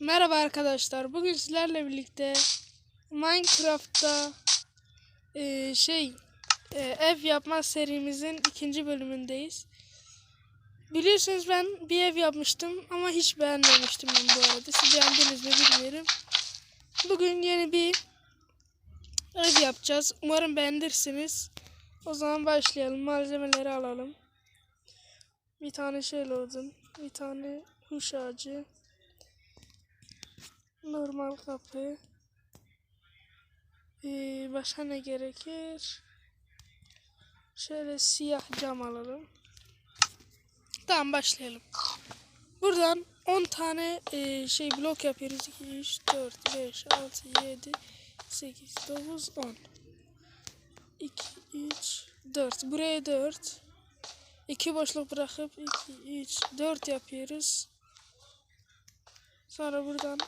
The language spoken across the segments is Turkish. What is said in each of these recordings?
Merhaba arkadaşlar. Bugün sizlerle birlikte Minecraft'ta e, şey e, ev yapma serimizin ikinci bölümündeyiz. Biliyorsunuz ben bir ev yapmıştım ama hiç beğenmemiştim ben bu arada. Siz beğendiniz mi bilmiyorum. Bugün yeni bir ev yapacağız. Umarım beğenirsiniz. O zaman başlayalım. Malzemeleri alalım. Bir tane şey lazım. Bir tane huş ağacı. Normal kapı. Ee, başka ne gerekir? Şöyle siyah cam alalım. Tamam başlayalım. Buradan 10 tane e, şey blok yapıyoruz. 2, 3, 4, 5, 6, 7, 8, 9, 10. 2, 3, 4. Buraya 4. 2 boşluk bırakıp 2, 3, 4 yapıyoruz. Sonra buradan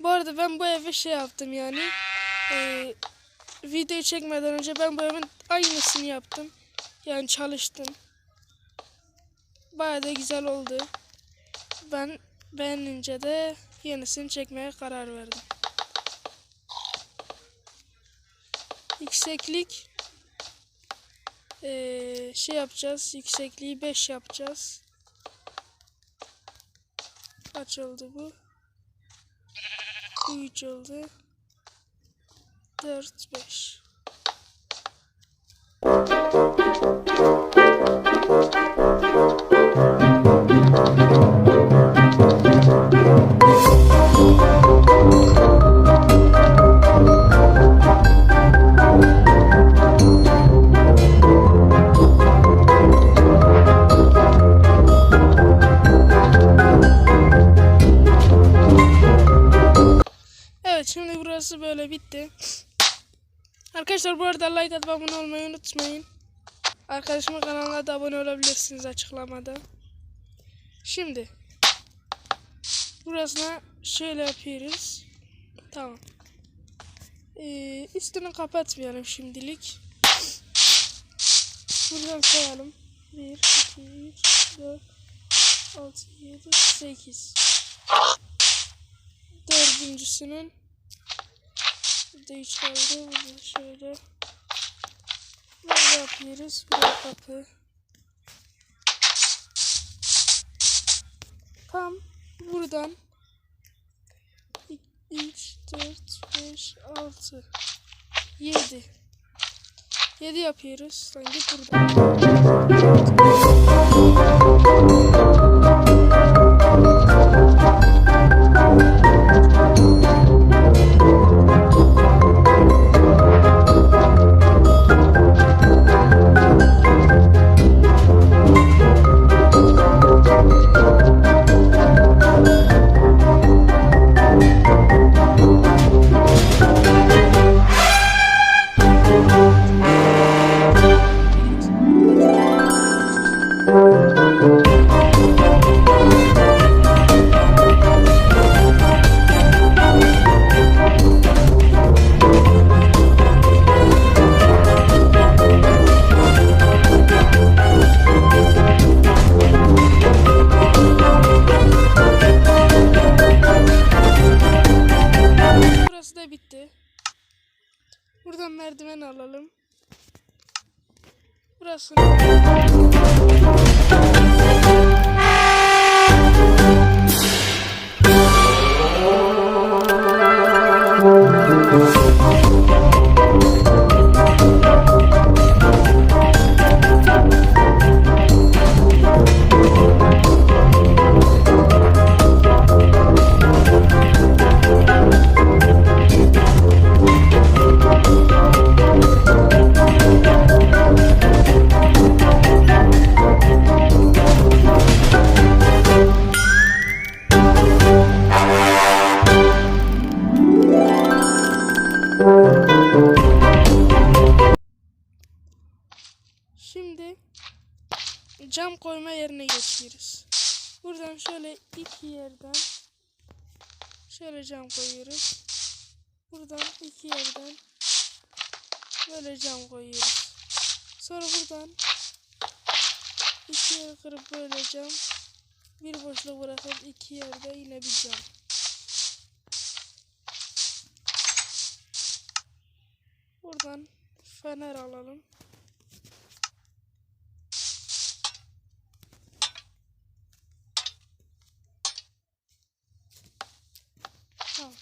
bu arada ben bu eve şey yaptım yani. Eee videoyu çekmeden önce ben bu evin aynısını yaptım. Yani çalıştım. Bayağı da güzel oldu. Ben beğenince de yenisini çekmeye karar verdim. Yükseklik eee, şey yapacağız. Yüksekliği 5 yapacağız. Kaç oldu bu? 3 oldu. 4, 5. Evet Arkadaşlar bu arada like atıp olmayı unutmayın. Arkadaşımın kanalına da abone olabilirsiniz açıklamada. Şimdi burasına şöyle yapıyoruz. Tamam. Ee, üstünü kapatmayalım şimdilik. Buradan sayalım. 1, 2, 3, 4, 6, 7, 8. Dördüncüsünün Burada kaldı. Burada şöyle böyle yapıyoruz. Buraya kapı. Tam buradan 3, 4, 5, 6, 7. 7 yapıyoruz. Sanki burada. Buradan şöyle iki yerden şöyle cam koyuyoruz. Buradan iki yerden böyle cam koyuyoruz. Sonra buradan iki yer kırıp böyle cam Bir boşluk bırakıp iki yerde yine bir cam. Buradan fener alalım. Tamam.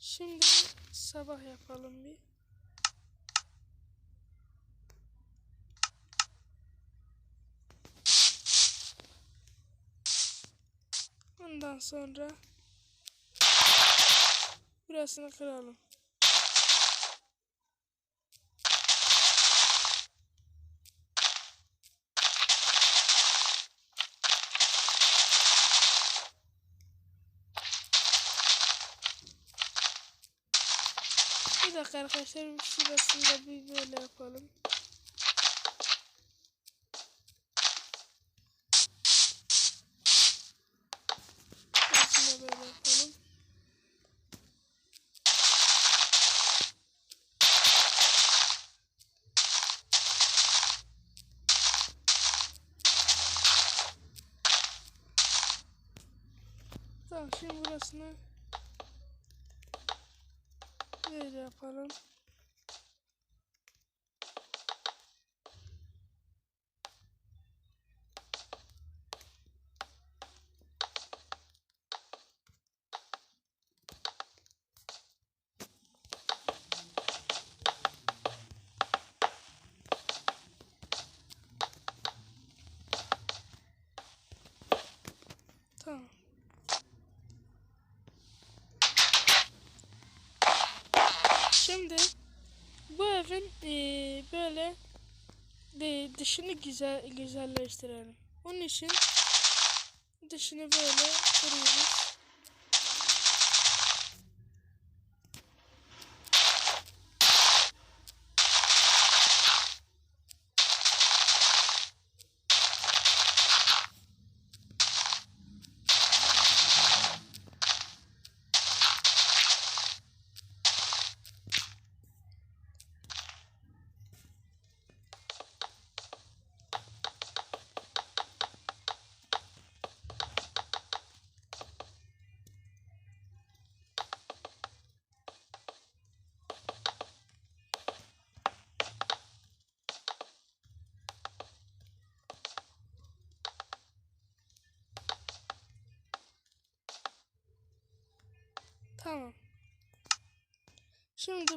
Şimdi sabah yapalım bir. Ondan sonra burasını kıralım. Dakika arkadaşlar şurasını da bir böyle yapalım. Şurasını böyle yapalım. Tamam şimdi burasını böyle yapalım. Evin eee, böyle de, dışını güzel güzelleştirelim. Onun için dışını böyle kırıyoruz.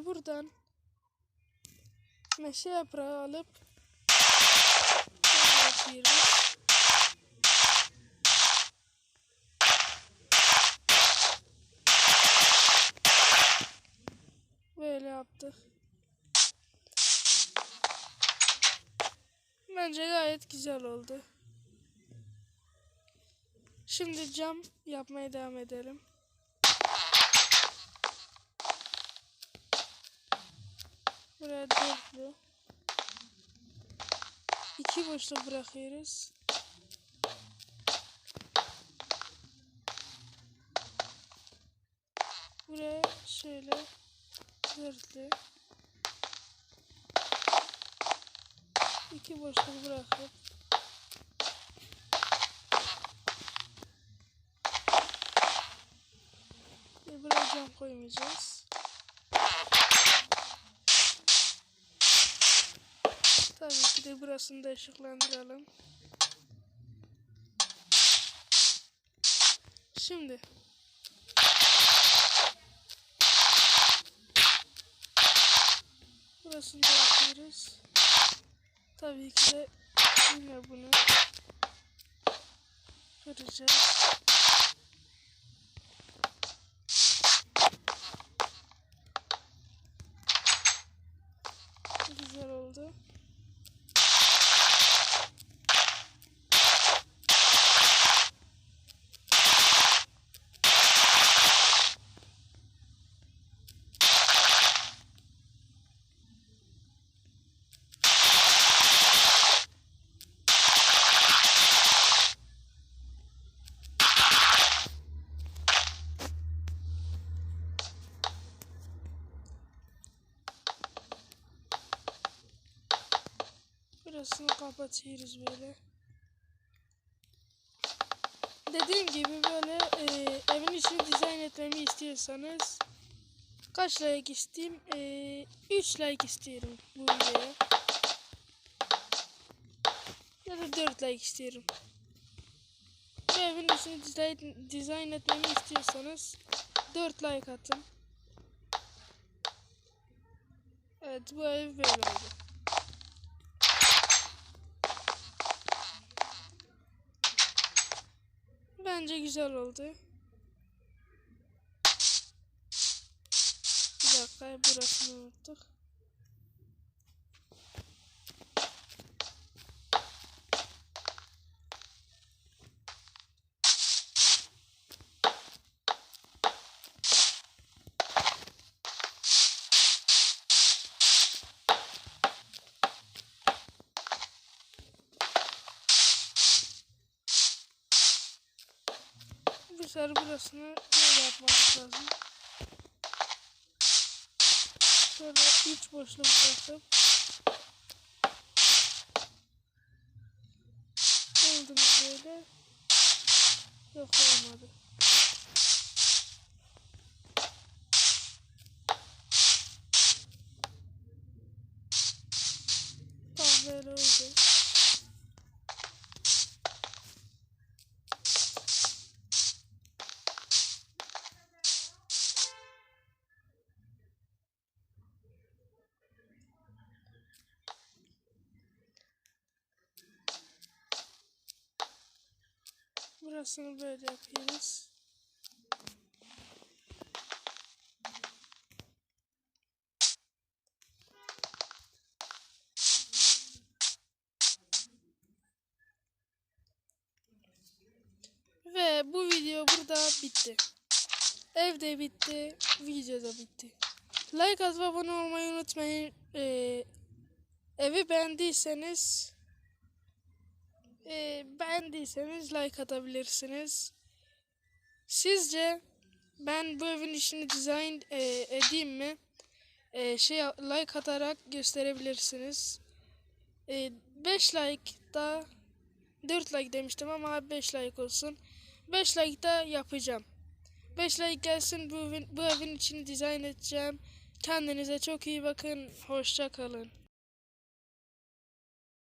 Buradan meşe yaprağı alıp. Böyle yaptık. Bence gayet güzel oldu. Şimdi cam yapmaya devam edelim. Buraya dörtlü. İki boşluk bırakıyoruz. Buraya şöyle dörtlü. İki boşluk bırakıp bir buraya cam koymayacağız. Tabii ki de burasını da ışıklandıralım. Şimdi burasını da yapıyoruz. Tabii ki de yine bunu kıracağız. Güzel oldu. Burasını kapatıyoruz böyle. dediğim gibi böyle e, evin içini dizayn etmemi istiyorsanız kaç like isteyeyim? E, 3 like istiyorum bu videoya. Ya da 4 like istiyorum. Bu evin içini dizayn, dizayn etmemi istiyorsanız 4 like atın. Evet bu ev böyle oldu. Bence güzel oldu. Bir dakika burasını unuttuk. Sefer burasını böyle yapmamız lazım. Şöyle üç boşluk bırakıp oldu mu böyle? Yok olmadı. Tamam böyle oldu. Burasını böyle yapıyoruz. Ve bu video burada bitti. Ev de bitti, video da bitti. Like atıp abone olmayı unutmayın. Ee, evi beğendiyseniz e, beğendiyseniz like atabilirsiniz. Sizce ben bu evin işini dizayn e, edeyim mi? E, şey like atarak gösterebilirsiniz. 5 like da 4 like demiştim ama 5 like olsun. 5 like da yapacağım. 5 like gelsin bu evin, bu evin içini dizayn edeceğim. Kendinize çok iyi bakın. Hoşça kalın.